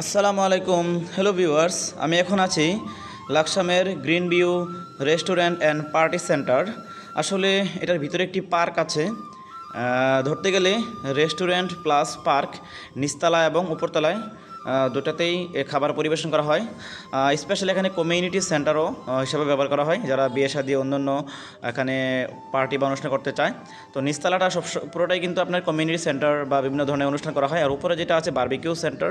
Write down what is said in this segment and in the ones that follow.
আসসালামু আলাইকুম। Hello viewers আমি এখন আছি লাকসামের green view restaurant and party centre. আসলে এটার ভিতরে একটি পার্ক আছে। ধরতে গেলে রেস্টুরেন্ট প্লাস পার্ক নিচতলা এবং উপরতলায়। দুটাতেই খাবার পরিবেশন করা হয়। স্পেশালি এখানে কমিউনিটি সেন্টারও হিসাবে ব্যবহার করা হয়, যারা বিয়ে শাদী অন্যান্য এখানে পার্টি বা অনুষ্ঠান করতে চায়। তো নিচতলাটা সব পুরোটাই কিন্তু আপনার কমিউনিটি সেন্টার বা বিভিন্ন ধরনের অনুষ্ঠান করা হয়। আর উপরে যেটা আছে বার্বিকিউ সেন্টার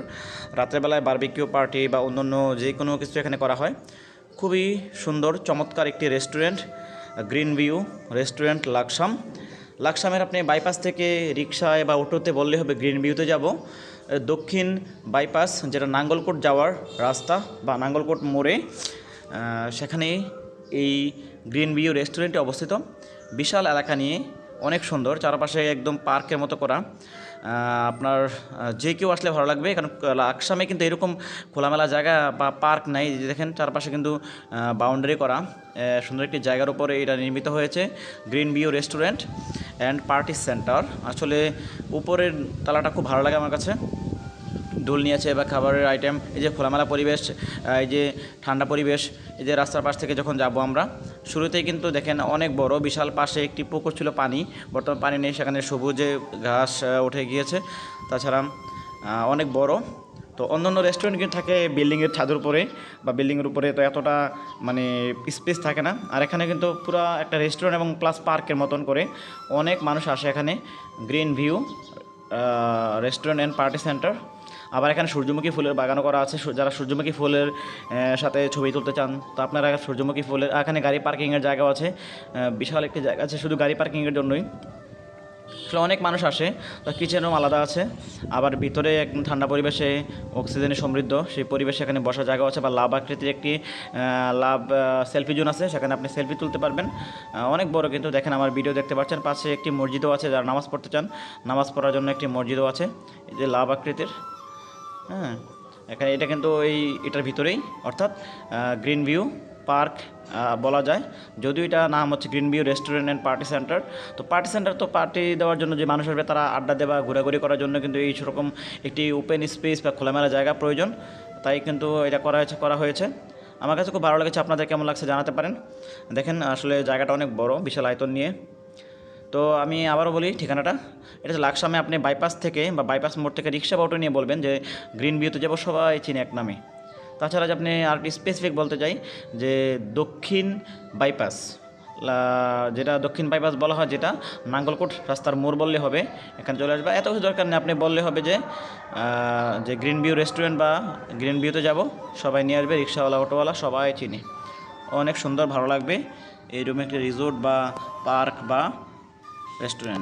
রাত্রেবেলায় বারবিকিউ পার্টি বা অন্যান্য যে কোনো কিছু এখানে করা হয়। খুবই সুন্দর, চমৎকার একটি restaurant green view restaurant Laksam. লাকসামের আপনি বাইপাস থেকে রিক্সায় বা অটোতে বললে হবে গ্রিন ভিউতে যাব। দক্ষিণ বাইপাস যেটা নাঙ্গলকোট যাওয়ার রাস্তা বা নাঙ্গলকোট মোড়ে সেখানে এই গ্রিন ভিউ রেস্টুরেন্টে অবস্থিত। বিশাল এলাকা নিয়ে অনেক সুন্দর, চারপাশে একদম পার্কের মতো করা। আপনার যে কেউ আসলে ভালো লাগবে, কারণ লাকসামে কিন্তু এরকম খোলামেলা জায়গা বা পার্ক নাই। দেখেন, চারপাশে কিন্তু বাউন্ডারি করা। সুন্দর একটি জায়গার উপরে এটা নির্মিত হয়েছে green view restaurant and party centre আসলে উপরের তালাটা খুব ভালো লাগে আমার কাছে। দোল নিয়েছে বা খাবারের আইটেম এই যে খোলামেলা পরিবেশ এই যে ঠান্ডা পরিবেশ, এই যে রাস্তার পাশ থেকে যখন যাব আমরা, শুরুতেই কিন্তু দেখেন অনেক বড় বিশাল পাশে একটি পুকুর ছিল পানি। বর্তমান পানি নেই, সেখানে সবুজে ঘাস উঠে গিয়েছে। তাছাড়া অনেক বড়। তো অন্যান্য রেস্টুরেন্ট কিন্তু থাকে বিল্ডিংয়ের ছাদের উপরে বা বিল্ডিংয়ের উপরে, তো এতটা মানে স্পেস থাকে না। আর এখানে কিন্তু পুরো একটা রেস্টুরেন্ট এবং প্লাস পার্কের মতন করে অনেক মানুষ আসে এখানে। Green view restaurant and party centre আবার এখানে সূর্যমুখী ফুলের বাগানও করা আছে। যারা সূর্যমুখী ফুলের সাথে ছবি তুলতে চান, তো আপনারা সূর্যমুখী ফুলের এখানে গাড়ি পার্কিংয়ের জায়গাও আছে। বিশাল একটি জায়গা আছে, শুধু গাড়ি পার্কিংয়ের জন্যই। আসলে অনেক মানুষ আসে, তো কিচেন রুম আলাদা আছে। আবার ভিতরে একদম ঠান্ডা পরিবেশে অক্সিজেনে সমৃদ্ধ, সেই পরিবেশে এখানে বসার জায়গা আছে বা লাভ আকৃতির একটি লাভ সেলফি জোন আছে, সেখানে আপনি সেলফি তুলতে পারবেন। অনেক বড় কিন্তু দেখেন আমার ভিডিও দেখতে পাচ্ছেন, পাশে একটি মসজিদও আছে যারা নামাজ পড়তে চান। নামাজ পড়ার জন্য একটি মসজিদও আছে, এই যে লাভ আকৃতির। হ্যাঁ এখানে এটা কিন্তু এই এটার ভিতরেই, অর্থাৎ গ্রিন ভিউ পার্ক বলা যায়। যদিও এটা নাম হচ্ছে green view restaurant and party centre তো পার্টি সেন্টার তো পার্টি দেওয়ার জন্য যে মানুষ আসবে, তারা আড্ডা দেওয়া, ঘোরাঘুরি করার জন্য কিন্তু এই সেরকম একটি ওপেন স্পেস বা খোলামেলা জায়গা প্রয়োজন। তাই কিন্তু এটা করা হয়েছে করা হয়েছে। আমার কাছে খুব ভালো লেগেছে, আপনাদের কেমন লাগছে জানাতে পারেন। দেখেন, আসলে জায়গাটা অনেক বড়, বিশাল আয়তন নিয়ে। তো আমি আবারও বলি ঠিকানাটা। এটা লাকসামে আপনি বাইপাস থেকে বা বাইপাস মোড় থেকে রিক্সা বা অটো নিয়ে বলবেন যে গ্রিন ভিউতে যাব, সবাই চিনে এক নামে। তাছাড়া আপনি আর স্পেসিফিক বলতে চাই, যে দক্ষিণ বাইপাস যেটা দক্ষিণ বাইপাস বলা হয় যেটা নাঙ্গলকোট রাস্তার মোড় বললে হবে, এখানে চলে আসবে। এত কিছু দরকার নেই, আপনি বললে হবে যে যে গ্রিন ভিউ রেস্টুরেন্ট বা গ্রিন ভিউতে যাব, সবাই নিয়ে আসবে, রিক্সাওয়ালা, অটোওয়ালা, সবাই চিনি। অনেক সুন্দর, ভালো লাগবে। এই রুমে একটি রিসোর্ট বা পার্ক বা রেস্টুরেন্ট